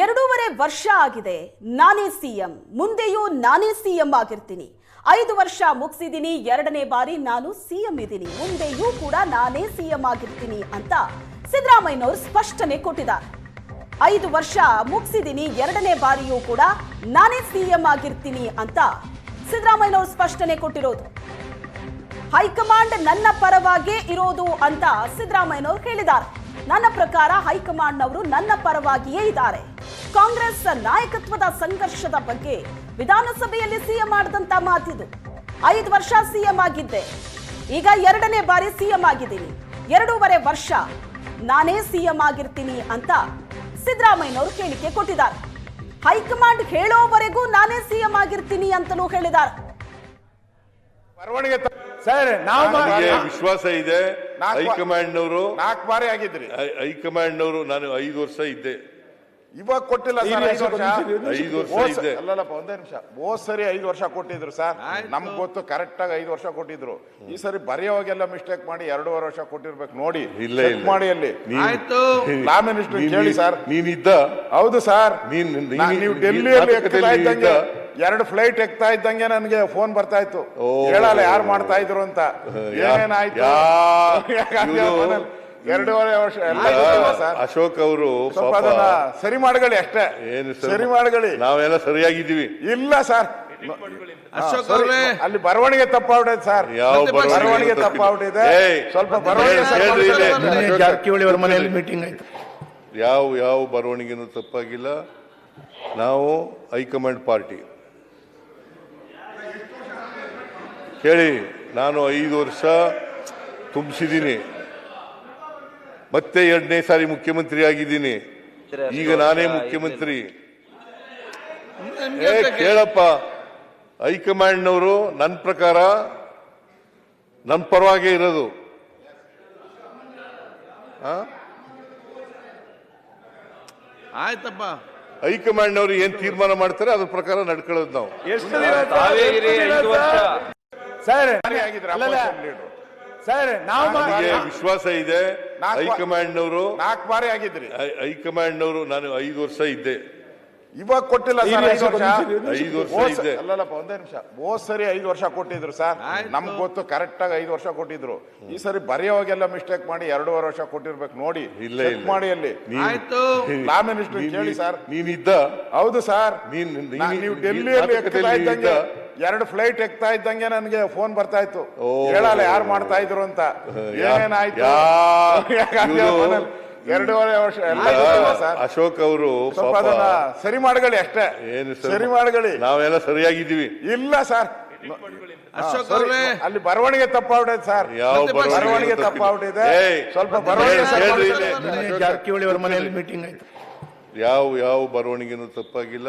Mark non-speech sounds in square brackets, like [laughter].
ಎರಡೂವರೆ ವರ್ಷ ಆಗಿದೆ. ನಾನೇ ಸಿಎಂ. ಮುಂದೆಯೂ ನಾನೇ ಸಿಎಂ ಆಗಿರ್ತೀನಿ. ಐದು ವರ್ಷ ಮುಗಿಸಿದ್ದೀನಿ ಎರಡನೇ ಬಾರಿ ನಾನು ಸಿಎಂ ಇದ್ದೀನಿ ಮುಂದೆಯೂ ಕೂಡ ನಾನೇ ಸಿಎಂ ಆಗಿರ್ತೀನಿ ಅಂತ ಸಿದ್ದರಾಮಯ್ಯನವರು ಸ್ಪಷ್ಟನೆ ಕೊಟ್ಟಿದ್ದಾರೆ. ಐದು ವರ್ಷ ಮುಗಿಸಿದ್ದೀನಿ ಎರಡನೇ ಬಾರಿಯೂ ಕೂಡ ನಾನೇ ಸಿಎಂ ಆಗಿರ್ತೀನಿ ಅಂತ ಸಿದ್ದರಾಮಯ್ಯನವರು ಸ್ಪಷ್ಟನೆ ಕೊಟ್ಟಿರೋದು. ಹೈಕಮಾಂಡ್ ನನ್ನ ಪರವಾಗೇ ಇರೋದು ಅಂತ ಸಿದ್ದರಾಮಯ್ಯನವರು ಹೇಳಿದ್ದಾರೆ. ನನ್ನ ಪ್ರಕಾರ ಹೈಕಮಾಂಡ್ನವರು ನನ್ನ ಪರವಾಗಿಯೇ ಇದ್ದಾರೆ. ಕಾಂಗ್ರೆಸ್ ನಾಯಕತ್ವದ ಸಂಘರ್ಷದ ಬಗ್ಗೆ ವಿಧಾನಸಭೆಯಲ್ಲಿ ಸಿಎಂ ಮಾಡಿದಂತ ಮಾತಿದು. ಐದು ವರ್ಷ ಸಿಎಂ ಆಗಿದ್ದೆ. ಈಗ ಎರಡನೇ ಬಾರಿ ಸಿಎಂ ಆಗಿದ್ದೀನಿ. ಎರಡೂವರೆ ವರ್ಷ ನಾನೇ ಸಿಎಂ ಆಗಿರ್ತೀನಿ ಅಂತ ಸಿದ್ದರಾಮಯ್ಯನವರು ಹೇಳಿಕೆ ಕೊಟ್ಟಿದ್ದಾರೆ. ಹೈಕಮಾಂಡ್ ಹೇಳೋವರೆಗೂ ನಾನೇ ಸಿಎಂ ಆಗಿರ್ತೀನಿ ಅಂತಲೂ ಹೇಳಿದ್ದಾರೆ. ಸರ್ ನಾವು ವಿಶ್ವಾಸ ಇದೆ. ಹೈಕಮಾಂಡ್ ನವರು ನಾಲ್ಕು ಬಾರಿ ಆಗಿದ್ರಿ ಹೈಕಮಾಂಡ್ ಹೈಕಮಾಂಡ್ನವರು ನಾನು ಐದು ವರ್ಷ ಇದ್ದೆ. ಇವಾಗ ಕೊಟ್ಟಿಲ್ಲ ಸರ್ ಐದು ವರ್ಷ. ಐದು ವರ್ಷ ಹೋದ್ ಅಲ್ಲಲ್ಲಪ್ಪ ಒಂದೇ ನಿಮಿಷ. ಹೋದ್ ಸರಿ ಐದು ವರ್ಷ ಕೊಟ್ಟಿದ್ರು ಸರ್. ನಮ್ಗೆ ಗೊತ್ತು ಕರೆಕ್ಟ್ ಆಗಿ ಐದು ವರ್ಷ ಕೊಟ್ಟಿದ್ರು. ಈ ಸರಿ ಬರೆಯೋವಾಗೆಲ್ಲ ಮಿಸ್ಟೇಕ್ ಮಾಡಿ ಎರಡೂವರೆ ವರ್ಷ ಕೊಟ್ಟಿರ್ಬೇಕು. ನೋಡಿ ಇಲ್ಲ ಮಾಡಿ ಅಲ್ಲಿ. ಲಾ ಮಿನಿಸ್ಟರ್ ಕೇಳಿ ಸರ್. ನೀನಿದ್ದ ಹೌದು ಸರ್. ನೀನ್- ನೀನ್- ನೀವು ಡೆಲ್ಲಿಯಲ್ಲಿ ಇದ್ದಂಗೆ ಎರಡು ಫ್ಲೈಟ್ ಎಕ್ತಾ ಇದ್ದಂಗೆ ನನಗೆ ಫೋನ್ ಬರ್ತಾ ಇತ್ತು. ಓ. ಹೇಳಲ್ಲ ಯಾರು ಮಾಡ್ತಾ ಇದ್ರು ಅಂತ. ಯಾ- ಏನೇನಾಯ್ತು? ಎರಡೂವರೆ ವರ್ಷ ಅಶೋಕ್ ಅವರು ಸರಿ ಮಾಡ್ಕೊಳ್ಳಿ ಅಷ್ಟೇ. ಏನು ಸರಿ? ಮಾಡ್ಕೊಳ್ಳಿ. ನಾವೆಲ್ಲ ಸರಿಯಾಗಿದ್ದೀವಿ. ಇಲ್ಲ ಸರ್. ಅಶೋಕ್ ಅಲ್ಲಿ ಬರವಣಿಗೆ ತಪ್ಪಾಗ್ಬಿಟ್ಟೈತೆ ಸರ್. ಯಾವ ಬರವಣಿಗೆ. ತಪ್ಪಾಗ್ಬಿಟ್ಟಿದೆ. ಸ್ವಲ್ಪ ಬರವಣಿಗೆ ಜಾರಕಿಹೊಳಿ ಅವರ ಮನೆಯಲ್ಲಿ ಮೀಟಿಂಗ್ ಆಯ್ತು. ಯಾವ ಯಾವ ಬರವಣಿಗೆನೂ ತಪ್ಪಾಗಿಲ್ಲ. ನಾವು ಹೈಕಮಾಂಡ್ ಪಾರ್ಟಿ. ಕೇಳಿ ನಾನು ಐದು ವರ್ಷ ತುಂಬಿಸಿದ್ದೀನಿ. ಮತ್ತೆ ಎರಡನೇ ಸಾರಿ ಮುಖ್ಯಮಂತ್ರಿ ಆಗಿದ್ದೀನಿ ಈಗ ನಾನೇ ಮುಖ್ಯಮಂತ್ರಿ. ಏ ಕೇಳಪ್ಪ. ಹೈಕಮಾಂಡ್ನವರು ನನ್ನ ಪ್ರಕಾರ ನನ್ನ ಪರವಾಗೇ ಇರೋದು. ಆಯ್ತಪ್ಪ. ಹೈಕಮಾಂಡ್ ನವರು ಏನ್ ತೀರ್ಮಾನ ಮಾಡ್ತಾರೆ ಅದ್ರ ಪ್ರಕಾರ ನಡ್ಕೊಳ್ಳೋದು ನಾವು. ಸರ್ ನಾನೇ ಆಗಿದ್ರೆ ಸರ್ ನಾವು ವಿಶ್ವಾಸ ಇದೆ. ಹೈಕಮಾಂಡ್ನವರು ನಾಲ್ಕು ಬಾರಿ ಆಗಿದ್ರಿ. ಹೈ- ಹೈಕಮಾಂಡ್ನವರು ನಾನು ಐದು ವರ್ಷ ಇದ್ದೆ. ಇವಾಗ ಕೊಟ್ಟಿಲ್ಲ ಸರ್ ಐದು ವರ್ಷ. ಐದು ವರ್ಷ ಇದ್ದೆ. ಅಲ್ಲಲ್ಲಪ್ಪ ಒಂದೇ ನಿಮಿಷ. ಹೋದ್ ಸರಿ ಐದು ವರ್ಷ ಕೊಟ್ಟಿದ್ರು ಸರ್. ನಮ್ಗೆ ಗೊತ್ತು ಕರೆಕ್ಟ್ ಆಗಿ ಐದು ವರ್ಷ ಕೊಟ್ಟಿದ್ರು. ಈ ಸರಿ ಬರೆಯೋವಾಗೆಲ್ಲ ಮಿಸ್ಟೇಕ್ ಮಾಡಿ ಎರಡೂವರೆ ವರ್ಷ ಕೊಟ್ಟಿರ್ಬೇಕು ನೋಡಿ. ಇಲ್ಲ ಮಾಡಿ ಅಲ್ಲಿ. ಲಾ ಮಿನಿಸ್ಟರ್ ಕೇಳಿ ಸರ್. ನೀನಿದ್ದ ಹೌದು ಸರ್. ನೀನ್- ನೀವು ಡೆಲ್ಲಿಯಲ್ಲಿ ಎರಡು ಫ್ಲೈಟ್ ಎಕ್ತಾ ಇದ್ದಂಗೆ ನನಗೆ ಫೋನ್ ಬರ್ತಾ ಇತ್ತು. ಓ. ಹೇಳಲ್ಲ ಯಾರು ಮಾಡ್ತಾ ಇದ್ರು ಅಂತ. ಏನಾಯ್ತು [laughs] ಎರಡೂವರೆ ವರ್ಷ ಅಶೋಕ್ ಅವರು ಸ್ವಲ್ಪ ಅದನ್ನ ಸರಿ ಮಾಡ್ಕೊಳ್ಳಿ ಅಷ್ಟೇ. ಏನು ಸರಿ? ಮಾಡ್ಕೊಳ್ಳಿ. ನಾವೆಲ್ಲ ಸರಿಯಾಗಿದ್ದೀವಿ. ಇಲ್ಲ ಸರ್. ಅಶೋಕ್ ಅವ್ರೇ. ಅಲ್ಲಿ ಬರವಣಿಗೆ ತಪ್ಪಾಗ್ಬಿಟ್ಟೈತೆ ಸರ್. ಯಾವ ಬರವಣಿಗೆ. ತಪ್ಪಾಗ್ಬಿಟ್ಟಿದೆ. ಏಯ್, ಸ್ವಲ್ಪ ಬರವಣಿಗೆ ಹೇಳ್ರಿ ಸ್ವಲ್ಪ ಇಲ್ಲಿ. ಬರವಣಿಗೆ ಜಾರಕಿಹೊಳಿ ಅವರ ಮನೆಯಲ್ಲಿ ಮೀಟಿಂಗ್ ಆಯ್ತು. ಯಾವ ಯಾವ ಬರವಣಿಗೆನೂ ತಪ್ಪಾಗಿಲ್ಲ.